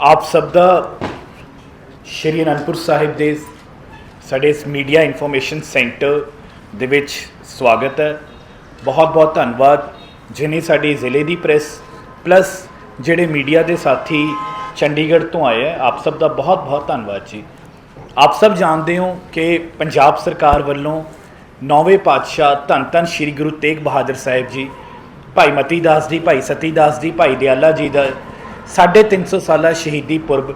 ਆਪ ਸਭ ਦਾ ਸ਼੍ਰੀ ਅਨੰਦਪੁਰ ਸਾਹਿਬ ਦੇ ਸਾਡੇ ਇਸ ਮੀਡੀਆ ਇਨਫੋਰਮੇਸ਼ਨ ਸੈਂਟਰ ਦੇ ਵਿੱਚ ਸਵਾਗਤ ਹੈ। ਬਹੁਤ ਬਹੁਤ ਧੰਨਵਾਦ ਜਿਨੇ ਸਾਡੇ ਜ਼ਿਲ੍ਹੇ ਦੀ ਪ੍ਰੈਸ ਪਲੱਸ ਜਿਹੜੇ ਮੀਡੀਆ ਦੇ ਸਾਥੀ ਚੰਡੀਗੜ੍ਹ ਤੋਂ ਆਏ ਹੈ, ਆਪ ਸਭ ਦਾ ਬਹੁਤ ਬਹੁਤ ਧੰਨਵਾਦ ਜੀ। ਆਪ ਸਭ ਜਾਣਦੇ ਹੋ ਕਿ ਪੰਜਾਬ ਸਰਕਾਰ ਵੱਲੋਂ ਨੌਵੇਂ ਪਾਤਸ਼ਾਹ ਧੰਨ ਧੰਨ ਸ੍ਰੀ ਗੁਰੂ ਤੇਗ ਬਹਾਦਰ ਸਾਹਿਬ ਜੀ ਭਾਈ ਮਤੀ ਦਾਸ ਜੀ, ਭਾਈ ਸਤੀ ਦਾਸ ਜੀ, ਭਾਈ ਦਿਆਲਾ ਜੀ ਦਾ 350 ਸਾਲਾ ਸ਼ਹੀਦੀ ਪੁਰਬ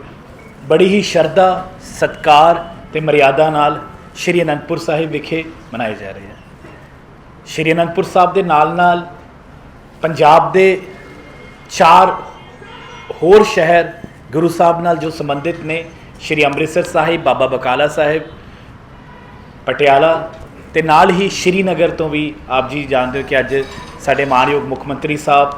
ਬੜੀ ਹੀ ਸ਼ਰਧਾ, ਸਤਕਾਰ ਤੇ ਮਰਿਆਦਾ ਨਾਲ ਸ਼੍ਰੀ ਅਨੰਦਪੁਰ ਸਾਹਿਬ ਵਿਖੇ ਮਨਾਏ ਜਾ ਰਹੇ ਹਨ ਸ਼੍ਰੀ ਅਨੰਦਪੁਰ ਸਾਹਿਬ ਦੇ ਨਾਲ ਨਾਲ ਪੰਜਾਬ ਦੇ ਚਾਰ ਹੋਰ ਸ਼ਹਿਰ ਗੁਰੂ ਸਾਹਿਬ ਨਾਲ ਜੋ ਸੰਬੰਧਿਤ ਨੇ, ਸ਼੍ਰੀ ਅੰਮ੍ਰਿਤਸਰ ਸਾਹਿਬ, ਬਾਬਾ ਬਕਾਲਾ ਸਾਹਿਬ, ਪਟਿਆਲਾ ਤੇ ਨਾਲ ਹੀ ਸ਼੍ਰੀਨਗਰ ਤੋਂ ਵੀ ਆਪ ਜੀ ਜਾਣਦੇ ਹੋ ਕਿ ਅੱਜ ਸਾਡੇ ਮਾਨਯੋਗ ਮੁੱਖ ਮੰਤਰੀ ਸਾਹਿਬ,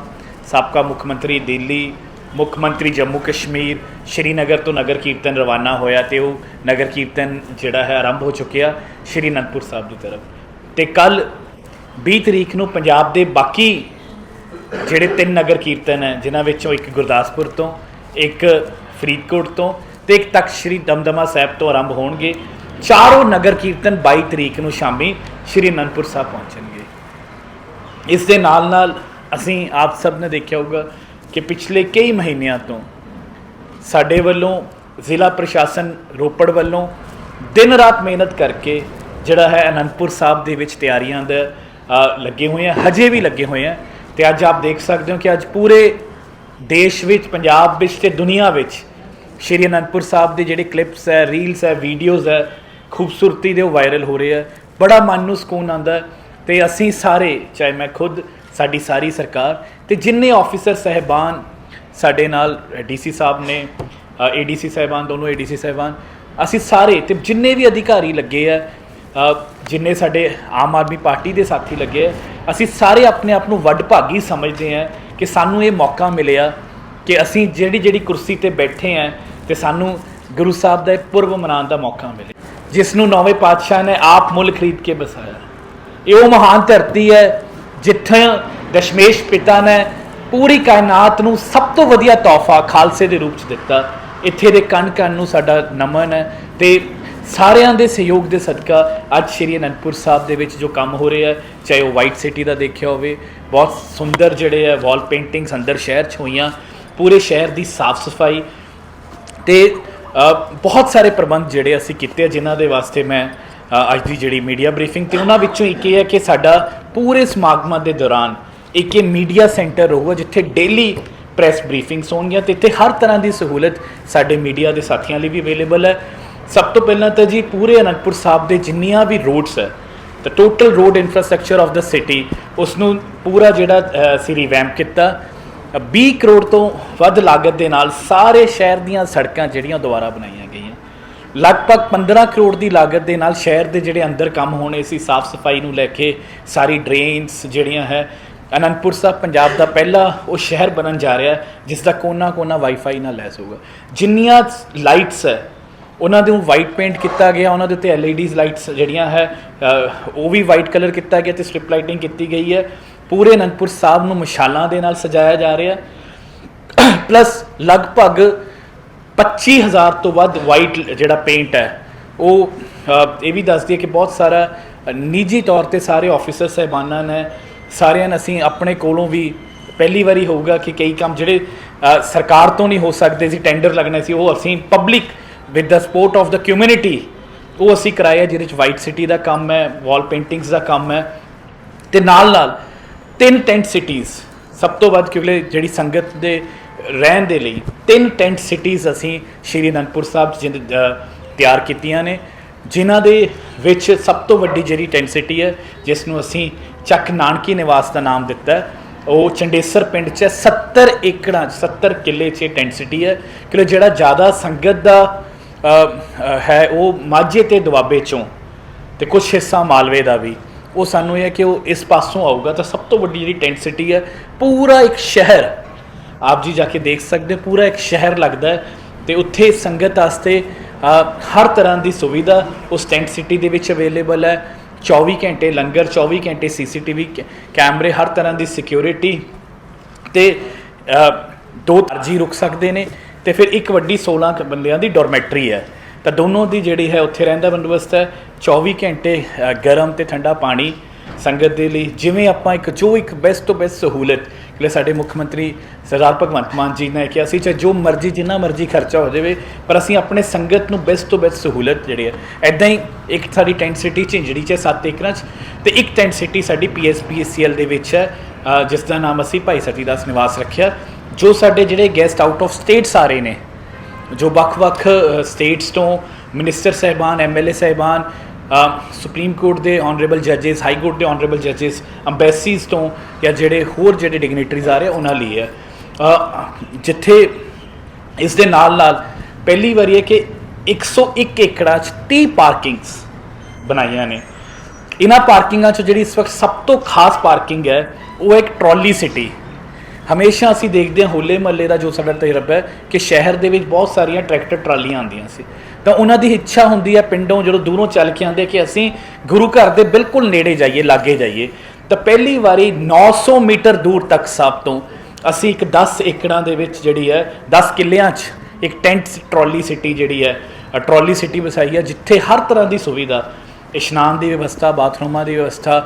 ਸਾਬਕਾ ਮੁੱਖ ਮੰਤਰੀ ਦਿੱਲੀ, ਮੁੱਖ ਮੰਤਰੀ ਜੰਮੂ ਕਸ਼ਮੀਰ, ਸ਼੍ਰੀਨਗਰ ਤੋਂ ਨਗਰ ਕੀਰਤਨ ਰਵਾਨਾ ਹੋਇਆ ਤੇ ਉਹ ਨਗਰ ਕੀਰਤਨ ਜਿਹੜਾ ਹੈ ਆਰੰਭ ਹੋ ਚੁੱਕਿਆ ਸ਼੍ਰੀ ਅਨੰਦਪੁਰ ਸਾਹਿਬ ਦੀ ਤਰਫ। ਤੇ ਕੱਲ 20 ਤਰੀਕ ਨੂੰ ਪੰਜਾਬ ਦੇ ਬਾਕੀ ਜਿਹੜੇ ਤਿੰਨ ਨਗਰ ਕੀਰਤਨ ਹੈ, ਜਿਨ੍ਹਾਂ ਵਿੱਚੋਂ ਇੱਕ ਗੁਰਦਾਸਪੁਰ ਤੋਂ, ਇੱਕ ਫਰੀਦਕੋਟ ਤੋਂ ਤੇ ਇੱਕ ਤਖਤ ਸ੍ਰੀ ਦਮਦਮਾ ਸਾਹਿਬ ਤੋਂ ਆਰੰਭ ਹੋਣਗੇ। ਚਾਰੋਂ ਨਗਰ ਕੀਰਤਨ 22 ਤਰੀਕ ਨੂੰ ਸ਼ਾਮੀ ਸ੍ਰੀ ਅਨੰਦਪੁਰ ਸਾਹਿਬ ਪਹੁੰਚਣਗੇ। ਇਸ ਦੇ ਨਾਲ ਨਾਲ ਅਸੀਂ ਆਪ ਸਭ ਨੇ ਦੇਖਿਆ ਹੋਊਗਾ ਕਿ ਪਿਛਲੇ ਕਈ ਮਹੀਨਿਆਂ ਤੋਂ ਸਾਡੇ ਵੱਲੋਂ ਜ਼ਿਲ੍ਹਾ ਪ੍ਰਸ਼ਾਸਨ ਰੋਪੜ ਵੱਲੋਂ ਦਿਨ ਰਾਤ ਮਿਹਨਤ ਕਰਕੇ ਜਿਹੜਾ ਹੈ ਅਨੰਦਪੁਰ ਸਾਹਿਬ ਦੇ ਵਿੱਚ ਤਿਆਰੀਆਂ ਦਾ ਲੱਗੇ ਹੋਏ ਆ, ਹਜੇ ਵੀ ਲੱਗੇ ਹੋਏ ਆ। ਤੇ ਅੱਜ ਆਪ ਦੇਖ ਸਕਦੇ ਹੋ ਕਿ ਅੱਜ ਪੂਰੇ ਦੇਸ਼ ਵਿੱਚ, ਪੰਜਾਬ ਵਿੱਚ ਤੇ ਦੁਨੀਆ ਵਿੱਚ ਸ਼੍ਰੀ ਅਨੰਦਪੁਰ ਸਾਹਿਬ ਦੇ ਜਿਹੜੇ ਕਲਿੱਪਸ ਹੈ ਰੀਲਸ ਹੈ ਵੀਡੀਓਜ਼ ਹੈ, ਖੂਬਸੂਰਤੀ ਦੇ ਉਹ ਵਾਇਰਲ ਹੋ ਰਹੇ ਆ। ਬੜਾ ਮਨ ਨੂੰ ਸਕੂਨ ਆਉਂਦਾ ਹੈ ਤੇ ਅਸੀਂ ਸਾਰੇ, ਚਾਹੇ ਮੈਂ ਖੁਦ, ਸਾਡੀ ਸਾਰੀ ਸਰਕਾਰ ਤੇ ਜਿੰਨੇ ਆਫੀਸਰ ਸਹਿਬਾਨ ਸਾਡੇ ਨਾਲ ਡੀਸੀ ਸਾਹਿਬ ਨੇ ਏਡੀਸੀ ਸਾਹਿਬਾਨ, ਦੋਨੋਂ ਏਡੀਸੀ ਸਾਹਿਬਾਨ, ਅਸੀਂ ਸਾਰੇ ਤੇ ਜਿੰਨੇ ਵੀ ਅਧਿਕਾਰੀ ਲੱਗੇ ਆ ਜਿੰਨੇ ਸਾਡੇ ਆਮ ਆਦਮੀ ਪਾਰਟੀ ਦੇ ਸਾਥੀ ਲੱਗੇ ਆ, ਅਸੀਂ ਸਾਰੇ ਆਪਣੇ ਆਪ ਨੂੰ ਵੱਡ ਭਾਗੀ ਸਮਝਦੇ ਆ ਕਿ ਸਾਨੂੰ ਇਹ ਮੌਕਾ ਮਿਲਿਆ ਕਿ ਅਸੀਂ ਜਿਹੜੀ ਜਿਹੜੀ ਕੁਰਸੀ ਤੇ ਬੈਠੇ ਆ ਤੇ ਸਾਨੂੰ ਗੁਰੂ ਸਾਹਿਬ ਦਾ ਇਹ ਪੁਰਬ ਮਨਾਉਣ ਦਾ ਮੌਕਾ ਮਿਲੇ ਜਿਸ ਨੂੰ ਨੌਵੇਂ ਪਾਤਸ਼ਾਹ ਨੇ ਆਪ ਮੁੱਲ ਖਰੀਦ ਕੇ ਬਸਾਇਆ। ਇਹ ਉਹ ਮਹਾਨ ਧਰਤੀ ਹੈ ਜਿੱਥੇ ਦਸ਼ਮੇਸ਼ ਪਿਤਾ ਨੇ ਪੂਰੀ ਕਾਇਨਾਤ ਨੂੰ ਸਭ ਤੋਂ ਵਧੀਆ ਤੋਹਫਾ ਖਾਲਸੇ ਦੇ ਰੂਪ ਚ ਦਿੱਤਾ। ਇੱਥੇ ਦੇ ਕਣ ਕਣ ਨੂੰ ਸਾਡਾ ਨਮਨ ਹੈ ਤੇ ਸਾਰਿਆਂ ਦੇ ਸਹਿਯੋਗ ਦੇ ਸਦਕਾ ਅੱਜ ਸ਼੍ਰੀ ਅਨੰਦਪੁਰ ਸਾਹਿਬ ਦੇ ਵਿੱਚ ਜੋ ਕੰਮ ਹੋ ਰਿਹਾ ਹੈ, ਚਾਹੇ ਉਹ ਵਾਈਟ ਸਿਟੀ ਦਾ ਦੇਖਿਆ ਹੋਵੇ, ਬਹੁਤ ਸੁੰਦਰ ਜਿਹੜੇ ਹੈ ਵਾਲ ਪੇਂਟਿੰਗਸ ਅੰਦਰ ਸ਼ਹਿਰ 'ਚ ਹੋਈਆਂ, ਪੂਰੇ ਸ਼ਹਿਰ ਦੀ ਸਾਫ਼ ਸਫ਼ਾਈ ਤੇ ਬਹੁਤ ਸਾਰੇ ਪ੍ਰਬੰਧ ਜਿਹੜੇ ਅਸੀਂ ਕੀਤੇ ਆ, ਜਿਨ੍ਹਾਂ ਦੇ ਵਾਸਤੇ ਮੈਂ ਅੱਜ ਦੀ ਜਿਹੜੀ ਮੀਡੀਆ ਬਰੀਫਿੰਗ ਤੇ ਉਹਨਾਂ ਵਿੱਚੋਂ ਇੱਕ ਇਹ ਹੈ ਕਿ ਸਾਡਾ ਪੂਰੇ ਸਮਾਗਮਾਂ ਦੇ ਦੌਰਾਨ ਇੱਕ ਇਹ ਮੀਡੀਆ ਸੈਂਟਰ ਰਹੂਗਾ ਜਿੱਥੇ ਡੇਲੀ ਪ੍ਰੈਸ ਬਰੀਫਿੰਗਸ ਹੋਣਗੀਆਂ ਤੇ ਇੱਥੇ ਹਰ ਤਰ੍ਹਾਂ ਦੀ ਸਹੂਲਤ ਸਾਡੇ ਮੀਡੀਆ ਦੇ ਸਾਥੀਆਂ ਲਈ ਵੀ ਅਵੇਲੇਬਲ ਹੈ। ਸਭ ਤੋਂ ਪਹਿਲਾਂ ਤਾਂ ਜੀ ਪੂਰੇ ਅਨੰਦਪੁਰ ਸਾਹਿਬ ਦੇ ਜਿੰਨੀਆਂ ਵੀ ਰੋਡਸ ਹੈ ਤਾਂ total road infrastructure of the city ਉਸ ਨੂੰ ਪੂਰਾ ਜਿਹੜਾ ਅ, ਅਸੀਂ ਰਿਵੈਂਪ ਕੀਤਾ। 20 ਕਰੋੜ ਤੋਂ ਵੱਧ ਲਾਗਤ ਦੇ ਨਾਲ ਸਾਰੇ ਸ਼ਹਿਰ ਦੀਆਂ ਸੜਕਾਂ ਜਿਹੜੀਆਂ ਦੁਬਾਰਾ ਬਣਾਈਆਂ ਗਈਆਂ। ਲਗਭਗ 15 ਕਰੋੜ ਦੀ ਲਾਗਤ ਦੇ ਨਾਲ ਸ਼ਹਿਰ ਦੇ ਜਿਹੜੇ ਅੰਦਰ ਕੰਮ ਹੋਣੇ ਸੀ, ਸਾਫ਼ ਸਫ਼ਾਈ ਨੂੰ ਲੈ ਕੇ ਸਾਰੀ ਡਰੇਨਸ ਜਿਹੜੀਆਂ ਹੈ, ਅਨੰਦਪੁਰ ਸਾਹਿਬ, ਪੰਜਾਬ ਦਾ ਪਹਿਲਾ ਉਹ ਸ਼ਹਿਰ ਬਣਨ ਜਾ ਰਿਹਾ ਜਿਸ ਦਾ ਕੋਨਾ-ਕੋਨਾ ਵਾਈਫਾਈ ਨਾਲ ਲੈਸ ਹੋਊਗਾ ਜਿੰਨੀਆਂ ਲਾਈਟਸ ਹੈ, ਉਹਨਾਂ ਦੇ ਵਾਈਟ ਪੇਂਟ ਕੀਤਾ ਗਿਆ, ਉਹਨਾਂ ਦੇ ਉੱਤੇ ਐਲਈਡੀਜ਼ ਲਾਈਟਸ ਜਿਹੜੀਆਂ ਹੈ ਉਹ ਵੀ ਵਾਈਟ ਕਲਰ ਕੀਤਾ ਗਿਆ ਤੇ ਸਟ੍ਰਿਪ ਲਾਈਟਿੰਗ ਕੀਤੀ ਗਈ ਹੈ। ਪੂਰੇ ਅਨੰਦਪੁਰ ਸਾਹਿਬ ਨੂੰ ਮਸ਼ਾਲਾਂ ਦੇ ਨਾਲ ਸਜਾਇਆ ਜਾ ਰਿਹਾ ਪਲੱਸ ਲਗਭਗ 25000 ਤੋਂ ਵੱਧ ਵਾਈਟ ਜਿਹੜਾ ਪੇਂਟ ਹੈ, ਉਹ ਇਹ ਵੀ ਦੱਸਦੀ ਹੈ ਕਿ ਬਹੁਤ ਸਾਰਾ ਨਿੱਜੀ ਤੌਰ ਤੇ ਸਾਰੇ ਆਫੀਸਰ ਸਹਿਬਾਨਾਂ ਨੇ, ਸਾਰਿਆਂ ਨੇ ਅਸੀਂ ਆਪਣੇ ਕੋਲੋਂ ਵੀ ਪਹਿਲੀ ਵਾਰੀ ਹੋਊਗਾ ਕਿ ਕਈ ਕੰਮ ਜਿਹੜੇ ਸਰਕਾਰ ਤੋਂ ਨਹੀਂ ਹੋ ਸਕਦੇ ਸੀ ਟੈਂਡਰ ਲੱਗਣੇ ਸੀ, ਉਹ ਅਸੀਂ public with the support of the community ਉਹ ਅਸੀਂ ਕਰਾਇਆ ਜਿਹਦੇ ਵਿੱਚ ਵਾਈਟ ਸਿਟੀ ਦਾ ਕੰਮ ਹੈ ਵਾਲ ਪੇਂਟਿੰਗਸ ਦਾ ਕੰਮ ਹੈ, ਤੇ ਨਾਲ ਨਾਲ ਤਿੰਨ ਟੈਂਟ ਸਿਟੀਜ਼ ਸਭ ਤੋਂ ਵੱਧ ਕਿਉਂਕਿ ਜਿਹੜੀ ਸੰਗਤ ਦੇ ਰਹਿਣ ਦੇ ਲਈ ਤਿੰਨ ਟੈਂਟ ਸਿਟੀਜ਼ ਅਸੀਂ ਸ਼੍ਰੀ ਅਨੰਦਪੁਰ ਸਾਹਿਬ 'ਚ ਜਿੰਦ- ਤਿਆਰ ਕੀਤੀਆਂ ਨੇ, ਜਿਨ੍ਹਾਂ ਦੇ ਵਿੱਚ ਸਭ ਤੋਂ ਵੱਡੀ ਜਿਹੜੀ ਟੈਂਟ ਸਿਟੀ ਹੈ, ਜਿਸ ਨੂੰ ਅਸੀਂ ਚੱਕ ਨਾਨਕੀ ਨਿਵਾਸ ਦਾ ਨਾਮ ਦਿੱਤਾ ਹੈ, ਉਹ ਚੰਡੇਸਰ ਪਿੰਡ 'ਚ ਹੈ। 70 ਏਕੜਾਂ 'ਚ 70 ਕਿੱਲੇ 'ਚ ਟੈਂਟ ਸਿਟੀ ਹੈ ਕਿ ਜਿਹੜਾ ਜ਼ਿਆਦਾ ਸੰਗਤ ਦਾ ਹੈ, ਉਹ ਮਾਝੇ ਤੇ ਦੁਆਬੇ 'ਚੋਂ ਤੇ ਕੁਝ ਹਿੱਸਾ ਮਾਲਵੇ ਦਾ ਵੀ, ਉਹ ਸਾਨੂੰ ਇਹ ਹੈ ਕਿ ਉਹ ਇਸ ਪਾਸੋਂ ਆਊਗਾ ਤਾਂ ਸਭ ਤੋਂ ਵੱਡੀ ਜਿਹੜੀ ਟੈਂਟ ਸਿਟੀ ਹੈ, ਪੂਰਾ ਇੱਕ ਸ਼ਹਿਰ ਆਪ ਜੀ ਜਾ ਕੇ ਦੇਖ ਸਕਦੇ ਪੂਰਾ ਇੱਕ ਸ਼ਹਿਰ ਲੱਗਦਾ ਹੈ ਤੇ ਉੱਥੇ ਸੰਗਤ ਵਾਸਤੇ ਹਰ ਤਰ੍ਹਾਂ ਦੀ ਸੁਵਿਧਾ ਉਸ ਟੈਂਟ ਸਿਟੀ ਦੇ ਵਿੱਚ ਅਵੇਲੇਬਲ ਹੈ। 24 ਘੰਟੇ ਲੰਗਰ 24 ਘੰਟੇ ਸੀਸੀਟੀਵੀ ਕੈਮਰੇ, ਹਰ ਤਰ੍ਹਾਂ ਦੀ ਸਿਕਿਉਰਿਟੀ ਤੇ ਦੋ ਤਰਜੀ ਰੁਕ ਸਕਦੇ ਨੇ ਤੇ ਫਿਰ ਇੱਕ ਵੱਡੀ 16 ਕੁ ਬੰਦਿਆਂ ਦੀ ਡੋਰਮੈਟਰੀ ਹੈ। ਤਾਂ ਦੋਨੋਂ ਦੀ ਜਿਹੜੀ ਹੈ ਉੱਥੇ ਰਹਿੰਦਾ ਬੰਦੋਬਸਤ ਹੈ। 24 ਘੰਟੇ ਗਰਮ ਤੇ ਠੰਡਾ ਪਾਣੀ ਸੰਗਤ ਦੇ ਲਈ, ਜਿਵੇਂ ਆਪਾਂ ਇੱਕ, ਜੋ ਇੱਕ ਬੈਸਟ ਤੋਂ ਬੈਸਟ ਸਹੂਲਤ ਕਿ ਸਾਡੇ ਮੁੱਖ ਮੰਤਰੀ ਸਰਦਾਰ ਭਗਵੰਤ ਮਾਨ ਜੀ ਨੇ ਕਿਹਾ ਸੀ ਚਾਹੇ ਜੋ ਮਰਜ਼ੀ, ਜਿੰਨਾ ਮਰਜ਼ੀ ਖਰਚਾ ਹੋ ਜਾਵੇ, ਪਰ ਅਸੀਂ ਆਪਣੇ ਸੰਗਤ ਨੂੰ ਬੈਸਟ ਤੋਂ ਬੈਸਟ ਸਹੂਲਤ ਜਿਹੜੀ ਹੈ ਐਦਾਂ ਹੀ ਇੱਕ ਸਾਡੀ ਟੈਂਟ ਸਿਟੀ ਝਿੰਜੜੀ 'ਚ 7 ਏਕੜਾਂ 'ਚ, ਤੇ ਇੱਕ ਟੈਂਟ ਸਿਟੀ ਸਾਡੀ ਪੀਐਸਪੀਸੀਐਲ ਦੇ ਵਿੱਚ ਹੈ ਜਿਸ ਦਾ ਨਾਮ ਅਸੀਂ ਭਾਈ ਸਤੀਦਾਸ ਨਿਵਾਸ ਰੱਖਿਆ। ਜੋ ਸਾਡੇ ਜਿਹੜੇ ਗੈਸਟ ਆਊਟ ਆਫ ਸਟੇਟਸ ਆ ਰਹੇ ਨੇ, ਜੋ ਵੱਖ-ਵੱਖ ਸਟੇਟਸ ਤੋਂ ਮਿਨਿਸਟਰ ਸਹਿਬਾਨ ਐਮਐਲਏ ਸਹਿਬਾਨ ਸੁਪਰੀਮ ਕੋਰਟ ਦੇ ਆਨਰੇਬਲ ਜੱਜਸ ਹਾਈ ਕੋਰਟ ਦੇ ਆਨਰੇਬਲ ਜੱਜਸ ਅੰਬੈਸੀਜ਼ ਤੋਂ ਜਾਂ ਜਿਹੜੇ ਹੋਰ ਜਿਹੜੇ ਡਿਗਨਿਟਰੀਜ਼ ਆ ਰਹੇ, ਉਹਨਾਂ ਲਈ ਹੈ। ਜਿੱਥੇ ਇਸ ਦੇ ਨਾਲ ਨਾਲ ਪਹਿਲੀ ਵਾਰੀ ਹੈ ਕਿ 101 ਏਕੜਾਂ 'ਚ 30 ਪਾਰਕਿੰਗਸ ਬਣਾਈਆਂ ਨੇ। ਇਹਨਾਂ ਪਾਰਕਿੰਗਾਂ 'ਚ ਜਿਹੜੀ ਇਸ ਵਕਤ ਸਭ ਤੋਂ ਖਾਸ ਪਾਰਕਿੰਗ ਹੈ, ਉਹ ਹੈ ਇੱਕ ਟਰਾਲੀ ਸਿਟੀ ਹਮੇਸ਼ਾ ਅਸੀਂ ਦੇਖਦੇ ਹਾਂ ਹੋਲੇ ਮਹੱਲੇ ਦਾ ਜੋ ਸਾਡਾ ਤਜਰਬਾ ਹੈ ਕਿ ਸ਼ਹਿਰ ਦੇ ਵਿੱਚ ਬਹੁਤ ਸਾਰੀਆਂ ਟਰੈਕਟਰ ਟਰਾਲੀਆਂ ਆਉਂਦੀਆਂ ਸੀ। ਤਾਂ ਉਹਨਾਂ ਦੀ ਇੱਛਾ ਹੁੰਦੀ ਹੈ ਪਿੰਡੋਂ ਜਦੋਂ ਦੂਰੋਂ ਚੱਲ ਕੇ ਆਉਂਦੇ ਕਿ ਅਸੀਂ ਗੁਰੂ ਘਰ ਦੇ ਬਿਲਕੁਲ ਨੇੜੇ ਜਾਈਏ ਲਾਗੇ ਜਾਈਏ। ਤਾਂ ਪਹਿਲੀ ਵਾਰੀ 900 ਮੀਟਰ ਦੂਰ ਤੱਕ ਸਭ ਤੋਂ ਅਸੀਂ ਇੱਕ 10 ਏਕੜਾਂ ਦੇ ਵਿੱਚ ਜਿਹੜੀ ਹੈ 10 ਕਿੱਲਿਆਂ 'ਚ ਇੱਕ ਟੈਂਟ ਟਰਾਲੀ ਸਿਟੀ ਜਿਹੜੀ ਹੈ ਅ, ਟਰਾਲੀ ਸਿਟੀ ਵਸਾਈ ਹੈ ਜਿੱਥੇ ਹਰ ਤਰ੍ਹਾਂ ਦੀ ਸੁਵਿਧਾ ਇਸ਼ਨਾਨ ਦੀ ਵਿਵਸਥਾ ਬਾਥਰੂਮਾਂ ਦੀ ਵਿਵਸਥਾ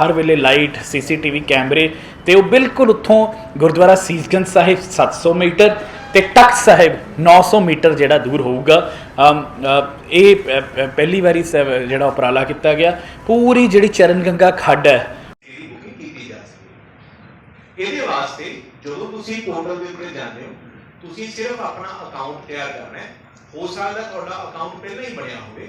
ਹਰ ਵੇਲੇ ਲਾਈਟ ਸੀਸੀਟੀਵੀ ਕੈਮਰੇ ਤੇ ਉਹ ਬਿਲਕੁਲ ਉੱਥੋਂ ਗੁਰਦੁਆਰਾ ਸੀਸਗੰਜ ਸਾਹਿਬ 700 ਮੀਟਰ ਤੇ ਤਖਤ ਸਾਹਿਬ 900 ਮੀਟਰ ਜਿਹੜਾ ਦੂਰ ਹੋਊਗਾ ਅਮ, ਅ, ਇਹ ਅ, ਅ, ਪਹਿਲੀ ਵਾਰੀ ਸ- ਜਿਹੜਾ ਉਪਰਾਲਾ ਕੀਤਾ ਗਿਆ। ਪੂਰੀ ਜਿਹੜੀ ਚਰਨ ਗੰਗਾ ਖੱਡ ਹੈ। ਇਹਦੀ ਬੁਕਿੰਗ ਕੀਤੀ ਜਾ ਸਕਦੀ ਹੈ। ਇਹਦੇ ਵਾਸਤੇ ਜਦੋਂ ਤੁਸੀਂ ਪੋਰਟਲ ਦੇ ਉੱਤੇ ਜਾਂਦੇ ਹੋ ਤੁਸੀਂ ਸਿਰਫ ਆਪਣਾ ਅਕਾਊਂਟ ਤਿਆਰ ਕਰਨਾ ਹੈ। ਹੋ ਸਕਦਾ ਤੁਹਾਡਾ ਅਕਾਊਂਟ ਪਹਿਲਾਂ ਹੀ ਬਣਿਆ ਹੋਵੇ।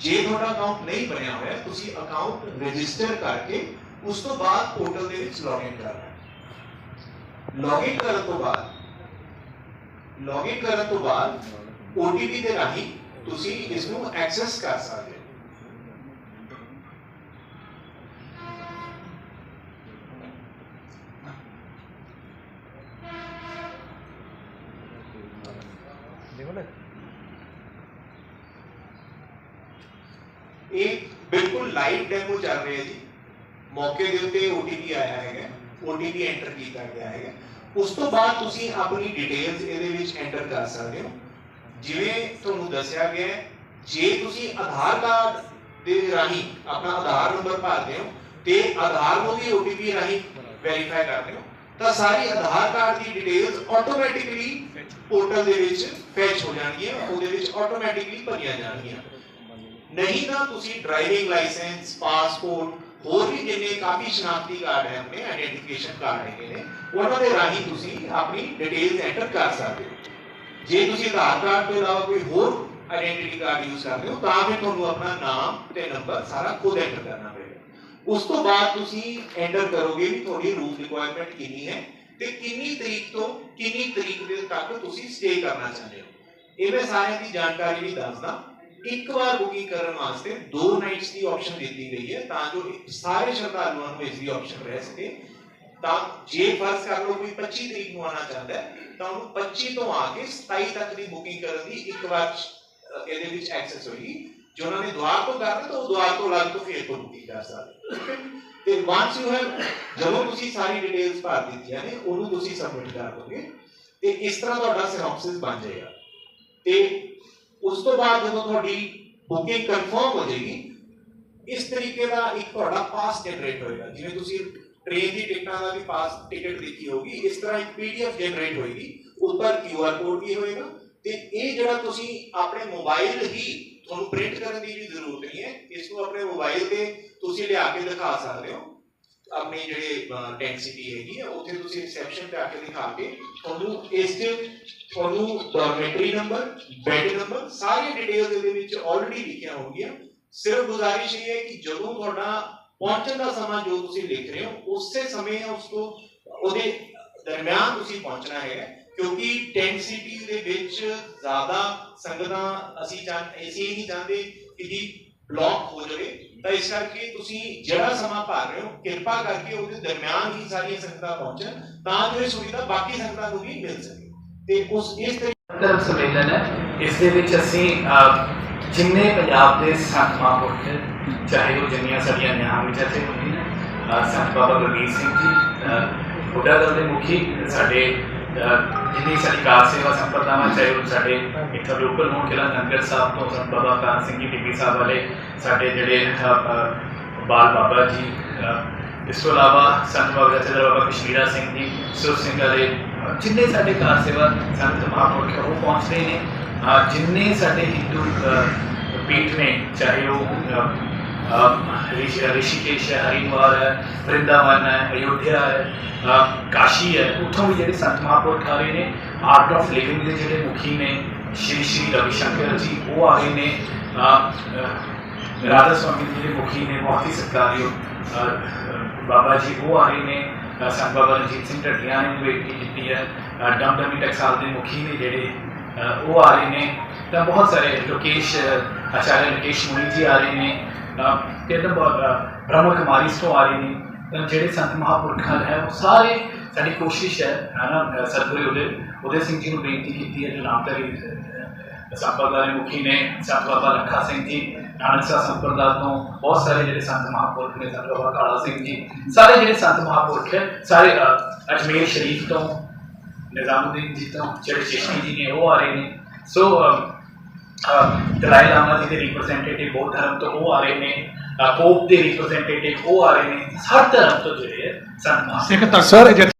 ਜੇ ਤੁਹਾਡਾ ਅਕਾਊਂਟ ਨਹੀਂ ਬਣਿਆ ਹੋਇਆ ਤੁਸੀਂ ਅਕਾਊਂਟ ਰਜਿਸਟਰ ਕਰਕੇ ਉਸ ਤੋਂ ਬਾਅਦ ਪੋਰਟਲ ਦੇ ਵਿੱਚ ਲੌਗਇਨ ਕਰਨਾ ਹੈ। ਲੌਗਇਨ ਕਰਨ ਤੋਂ ਬਾਅਦ ਲੌਗਇਨ ਕਰਨ ਤੋਂ ਬਾਅਦ OTP ਦੇ ਰਾਹੀਂ ਤੁਸੀਂ ਇਸ ਨੂੰ ਐਕਸੈਸ ਕਰ ਸਕਦੇ ਹੋ। ਇਹ ਬਿਲਕੁਲ ਲਾਈਵ ਡੈਮੋ ਚੱਲ ਰਿਹਾ ਜੀ। ਮੌਕੇ ਦੇ ਉੱਤੇ OTP ਆਇਆ ਹੈਗਾ। OTP ਐਂਟਰ ਕੀਤਾ ਗਿਆ ਹੈਗਾ। ਉਸ ਤੋਂ ਬਾਅਦ ਤੁਸੀਂ ਆਪਣੀ ਡਿਟੇਲਸ ਇਹਦੇ ਵਿੱਚ ਐਂਟਰ ਕਰ ਸਕਦੇ ਹੋ। ਜਿਵੇਂ ਤੁਹਾਨੂੰ ਦੱਸਿਆ ਗਿਆ ਹੈ, ਜੇ ਤੁਸੀਂ ਆਧਾਰ ਕਾਰਡ ਦੇ ਰਾਹੀਂ ਆਪਣਾ ਆਧਾਰ ਨੰਬਰ ਭਰਦੇ ਹੋ ਤੇ ਆਧਾਰ ਨੂੰ ਵੀ OTP ਰਾਹੀਂ ਵੈਰੀਫਾਈ ਕਰਦੇ ਹੋ ਤਾਂ ਸਾਰੀ ਆਧਾਰ ਕਾਰਡ ਦੀ ਡਿਟੇਲਸ ਆਟੋਮੈਟਿਕਲੀ ਪੋਰਟਲ ਦੇ ਵਿੱਚ ਫੈਚ ਹੋ ਜਾਣਗੀਆਂ ਉਹਦੇ ਵਿੱਚ ਆਟੋਮੈਟਿਕਲੀ ਭਰੀਆਂ ਜਾਣਗੀਆਂ। ਨਹੀਂ ਤਾਂ ਤੁਸੀਂ ਡਰਾਈਵਿੰਗ ਲਾਇਸੈਂਸ ਪਾਸਪੋਰਟ ਹੋਰ ਵੀ ਜਿੰਨੇ ਕਾਫੀ ਸ਼ਨਾਖਤੀ ਕਾਰਡ ਹੈ ਆਪਣੇ ਆਈਡੈਂਟੀਫਿਕੇਸ਼ਨ ਕਾਰਡ ਹੈਗੇ ਨੇ, ਉਹਨਾਂ ਦੇ ਰਾਹੀਂ ਤੁਸੀਂ ਆਪਣੀ ਡਿਟੇਲਸ ਐਂਟਰ ਕਰ ਸਕਦੇ ਹੋ। ਜੇ ਤੁਸੀਂ ਆਧਾਰ ਕਾਰਡ ਤੋਂ ਇਲਾਵਾ ਕੋਈ ਹੋਰ ਆਇਡੈਂਟੀਟੀ ਕਾਰਡ ਯੂਜ਼ ਕਰਦੇ ਹੋ, ਤਾਂ ਫਿਰ ਤੁਹਾਨੂੰ ਆਪਣਾ ਨਾਮ ਤੇ ਨੰਬਰ ਸਾਰਾ ਖੁਦ ਐਂਟਰ ਕਰਨਾ ਪਏਗਾ। ਉਸ ਤੋਂ ਬਾਅਦ ਤੁਸੀਂ ਐਂਟਰ ਕਰੋਗੇ ਵੀ ਤੁਹਾਡੀ ਰੂਮ ਰਿਕੁਆਇਰਮੈਂਟ ਕਿੰਨੀ ਹੈ ਤੇ ਕਿੰਨੀ ਤਰੀਕ ਤੋਂ ਕਿੰਨੀ ਤਰੀਕ ਦੇ ਤੱਕ ਤੁਸੀਂ ਸਟੇ ਕਰਨਾ ਚਾਹੁੰਦੇ ਹੋ। ਇਹ ਸਾਰਿਆਂ ਦੀ ਜਾਣਕਾਰੀ ਵੀ ਦੱਸਦਾ। ਇੱਕ ਵਾਰ ਬੁਕਿੰਗ ਕਰਨ ਵਾਸਤੇ ਦੋ ਨਾਈਟਸ ਦੀ ਆਪਸ਼ਨ ਦਿੱਤੀ ਗਈ ਹੈ ਤਾਂ ਜੋ ਸਾਰੇ ਸ਼ਰਧਾਲੂਆਂ ਨੂੰ ਇਸ ਦੀ ਆਪਸ਼ਨ ਰਹਿ ਸਕੇ। ਤਾਂ ਜੇ ਫਰਜ਼ ਕਰ ਲਓ ਕੋਈ 25 ਤਰੀਕ ਨੂੰ ਆਉਣਾ ਚਾਹੁੰਦਾ ਹੈ, ਤਾਂ ਉਹਨੂੰ 25 ਤੋਂ ਆ ਕੇ 27 ਤੱਕ ਦੀ ਬੁਕਿੰਗ ਕਰਨ ਦੀ ਇੱਕ ਵਾਰ ਇਹਦੇ ਵਿੱਚ ਐਕਸੈਸ ਹੋਏਗੀ। ਜੇ ਉਹਨਾਂ ਨੇ ਦੁਆਰ ਤੋਂ ਕਰਨਾ, ਤਾਂ ਉਹ ਦੁਆਰ ਤੋਂ ਅਲੱਗ ਤੋਂ ਫੇਰ ਤੋਂ ਬੁਕਿੰਗ ਕਰ ਸਕਦੇ ਤੇ ਵਾਂਸ ਯੂ ਹੈਵ ਜਦੋਂ ਤੁਸੀਂ ਸਾਰੀ ਡਿਟੇਲਸ ਭਰ ਦਿੱਤੀਆਂ ਨੇ, ਉਹਨੂੰ ਤੁਸੀਂ ਸਬਮਿਟ ਕਰ ਦੋਗੇ। ਤੇ ਇਸ ਤਰ੍ਹਾਂ ਤੁਹਾਡਾ ਸਿਨੋਪਸਿਸ ਬਣ ਜਾਏਗਾ। ਤੇ ਉਸ ਤੋਂ ਬਾਅਦ ਜਦੋਂ ਤੁਹਾਡੀ ਬੁਕਿੰਗ ਕਨਫਰਮ ਹੋ ਜਾਏਗੀ, ਇਸ ਤਰੀਕੇ ਦਾ ਇੱਕ ਤੁਹਾਡਾ ਪਾਸ ਜਨਰੇਟ ਹੋਏਗਾ। ਜਿਵੇਂ ਤੁਸੀਂ ਟ੍ਰੇਨ ਦੀ ਟਿਕਟਾਂ ਦਾ ਵੀ ਪਾਸ ਟਿਕਟ ਦੇਖੀ ਹੋਗੀ ਇਸ ਤਰ੍ਹਾਂ ਇੱਕ ਪੀਡੀਐਫ ਜਨਰੇਟ ਹੋਏਗੀ। ਉੱਪਰ ਕਿਊਆਰ ਕੋਡ ਵੀ ਹੋਏਗਾ ਤੇ ਇਹ ਜਿਹੜਾ ਤੁਸੀਂ ਆਪਣੇ ਮੋਬਾਈਲ ਹੀ ਤੁਹਾਨੂੰ ਪ੍ਰਿੰਟ ਕਰਨ ਦੀ ਵੀ ਜ਼ਰੂਰਤ ਨਹੀਂ ਹੈ, ਇਸ ਨੂੰ ਆਪਣੇ ਮੋਬਾਈਲ ਤੇ ਤੁਸੀਂ ਲਿਆ ਕੇ ਦਿਖਾ ਸਕਦੇ ਹੋ। ਆਪਣੀ ਜਿਹੜੇ ਟੈਂਟ ਹੈਗੀ ਹੈ ਉੱਥੇ ਤੁਸੀਂ ਰਿਸੈਪਸ਼ਨ ਤੇ ਆ ਕੇ ਦਿਖਾ ਕੇ ਤੁਹਾਨੂੰ ਇਸ ਤੇ ਤੁਹਾਨੂੰ ਡੋਰਮੈਟਰੀ ਨੰਬਰ ਬੈੱਡ ਨੰਬਰ ਸਾਰੀ ਡਿਟੇਲਸ ਇਹਦੇ ਵਿੱਚ ਆਲਰੇਡੀ ਲਿਖੀਆਂ ਹੋਣਗੀਆਂ। ਸਿਰਫ ਗੁਜ਼ਾਰਿਸ਼ ਇਹ ਹੈ ਕਿ ਜਦੋਂ ਤੁਹਾਡਾ ਪਹੁੰਚਣ ਦਾ ਸਮਾਂ ਜੋ ਤੁਸੀਂ ਲਿਖ ਰਹੇ ਹੋ, ਉਸੇ ਸਮੇਂ ਉਸ ਤੋਂ ਉਹਦੇ ਦਰਮਿਆਨ ਤੁਸੀਂ ਪਹੁੰਚਣਾ ਹੈ, ਕਿਉਂਕਿ ਟੈਂਟ ਸਿਟੀ ਦੇ ਵਿੱਚ ਜ਼ਿਆਦਾ ਸੰਗਤਾਂ ਅਸੀਂ ਅਸੀਂ ਇਹ ਨਹੀਂ ਚਾਹੁੰਦੇ ਕਿ ਬਲੌਕ ਹੋ ਜਾਵੇ ਤਾਂ ਇਸ ਕਰਕੇ ਤੁਸੀਂ ਜਿਹੜਾ ਸਮਾਂ ਭਰ ਰਹੇ ਹੋ ਕਿਰਪਾ ਕਰਕੇ ਉਹਦੇ ਦਰਮਿਆਨ ਹੀ ਸਾਰੀਆਂ ਸੰਗਤਾਂ ਪਹੁੰਚਣ ਤਾਂ ਜੋ ਇਹ ਸੁਵਿਧਾ ਬਾਕੀ ਸੰਗਤਾਂ ਨੂੰ ਵੀ ਮਿਲ ਸਕੇ। ਤੇ ਉਸ ਇਸ ਤਰੀਕੇ ਸੰਮੇਲਨ ਹੈ। ਇਸ ਦੇ ਵਿੱਚ ਅਸੀਂ ਜਿੰਨੇ ਪੰਜਾਬ ਦੇ ਸੰਤ ਮਹਾਂਪੁਰਖ ਚਾਹੇ ਉਹ ਜਿੰਨੀਆਂ ਸਾਡੀਆਂ ਨਿਆਂ ਵਿੱਚ ਇੱਥੇ ਹੁੰਦੀਆਂ ਨੇ ਸੰਤ ਬਾਬਾ ਗੁਰਮੀਤ ਸਿੰਘ ਜੀ ਅ, ਬੁੱਢਾ ਦਲ ਦੇ ਮੁਖੀ ਸਾਡੇ ਜਿੰਨੀ ਸਾਡੀ ਕਾਰ ਸੇਵਾ ਸੰਪਰਦਾਵਾਂ ਚਾਹੇ ਉਹ ਸਾਡੇ ਇੱਥੋਂ ਲੋਕਲ ਹੋਣ ਕਿਲਾ ਨੰਗਰ ਸਾਹਿਬ ਤੋਂ ਸੰਤ ਬਾਬਾ ਕਾਨ ਸਿੰਘ ਜੀ ਟਿੱਬੀ ਸਾਹਿਬ ਵਾਲੇ ਸਾਡੇ ਜਿਹੜੇ ਬਾਲ ਬਾਬਾ ਜੀ ਇਸ ਤੋਂ ਇਲਾਵਾ ਸੰਤ ਬਾਬਾ ਜਥੇਦਾਰ ਬਾਬਾ ਕਸ਼ਮੀਰਾ ਸਿੰਘ ਜੀ ਸੁਰ ਸਿੰਘ ਵਾਲੇ ਜਿੰਨੇ ਸਾਡੇ ਕਾਰ ਸੇਵਾ ਸੰਤ ਮਹਾਂਪੁਰਖ ਉਹ ਪਹੁੰਚ ਰਹੇ ਨੇ ਜਿੰਨੇ ਸਾਡੇ ਹਿੰਦੂ ਅਹ, ਪੀਠ ਨੇ ਚਾਹੇ ਉਹ ਅਹ, ਅਹ ਰਿਸ਼ੀ- ਰਿਸ਼ੀਕੇਸ਼ ਹੈ ਹਰਿਦੁਆਰ ਹੈ ਵਰਿੰਦਾਵਨ ਹੈ ਅਯੋਧਿਆ ਹੈ ਕਾਸ਼ੀ ਹੈ ਉੱਥੋਂ ਵੀ ਜਿਹੜੇ ਸੰਤ ਮਹਾਂਪੁਰਖ ਆ ਰਹੇ ਨੇ ਆਰਟ ਆਫ ਲਿਵਿੰਗ ਦੇ ਜਿਹੜੇ ਮੁਖੀ ਨੇ ਸ਼੍ਰੀ ਸ਼੍ਰੀ ਰਵੀ ਸ਼ੰਕਰ ਜੀ ਉਹ ਆ ਰਹੇ ਨੇ ਰਾਧਾ ਸਵਾਮੀ ਜੀ ਦੇ ਮੁਖੀ ਨੇ ਬਹੁਤ ਹੀ ਸਤਿਕਾਰਯੋਗ ਬਾਬਾ ਜੀ ਉਹ ਆ ਰਹੇ ਨੇ ਸੰਤ ਬਾਬਾ ਰਣਜੀਤ ਸਿੰਘ ਢੱਡੀਆਂ ਨੇ ਬੇਨਤੀ ਕੀਤੀ ਹੈ ਅਹ, ਦਮਦਮੀ ਟਕਸਾਲ ਦੇ ਮੁਖੀ ਨੇ ਜਿਹੜੇ ਉਹ ਆ ਰਹੇ ਨੇ ਤਾਂ ਬਹੁਤ ਸਾਰੇ ਲੋਕੇਸ਼ ਆਚਾਰਿਆ ਲੋਕੇਸ਼ ਮੁਨੀ ਜੀ ਆ ਰਹੇ ਨੇ ਅਹ, ਬ੍ਰਹਮ ਕੁਮਾਰੀ ਤੋਂ ਆ ਰਹੇ ਨੇ। ਤਾਂ ਜਿਹੜੇ ਸੰਤ ਮਹਾਂਪੁਰਖਾਂ ਹੈ ਉਹ ਸਾਰੇ ਸਾਡੀ ਕੋਸ਼ਿਸ਼ ਹੈ ਹਨਾ ਸਰਪੁਰੀ ਉਹਦੇ ਉਹਦੇ ਸਿੰਘ ਜੀ ਨੂੰ ਬੇਨਤੀ ਕੀਤੀ ਹੈ ਜੋ ਨਾਮਧਾਰੀ ਸੰਪਰਦਾ ਦੇ ਮੁਖੀ ਨੇ ਸੰਤ ਬਾਬਾ ਲੱਖਾ ਸਿੰਘ ਜੀ ਨਾਨਕ ਸਾਹਿਬ ਸੰਪਰਦਾ ਤੋਂ ਬਹੁਤ ਸਾਰੇ ਜਿਹੜੇ ਸੰਤ ਮਹਾਂਪੁਰਖ ਨੇ ਸੰਤ ਬਾਬਾ ਕਾਲਾ ਸਿੰਘ ਜੀ ਸਾਰੇ ਜਿਹੜੇ ਸੰਤ ਮਹਾਂਪੁਰਖ ਹੈ ਸਾਰੇ ਅਜਮੇਰ ਸ਼ਰੀਫ ਤੋਂ ਨਿਜ਼ਾਮੁਦੀਨ ਜੀ ਤੋਂ ਜਿਹੜੇ ਚਿਸ਼ਤੀ ਜੀ ਨੇ ਉਹ ਆ ਰਹੇ ਨੇ। ਸੋ ਦਲਾਈ ਲਾਮਾ ਜੀ ਦੇ ਰਿਪਰੈਜ਼ੈਂਟੇਟਿਵ ਬੌਧ ਧਰਮ ਤੋਂ ਉਹ ਆ ਰਹੇ ਨੇ ਪੋਪ ਦੇ ਰਿਪਰੈਜ਼ੈਂਟੇਟਿਵ ਉਹ ਆ ਰਹੇ ਨੇ ਹਰ ਧਰਮ ਤੋਂ ਜਿਹੜੇ ਸੰਤ ਸਿੱਖ Sir, ਦੇ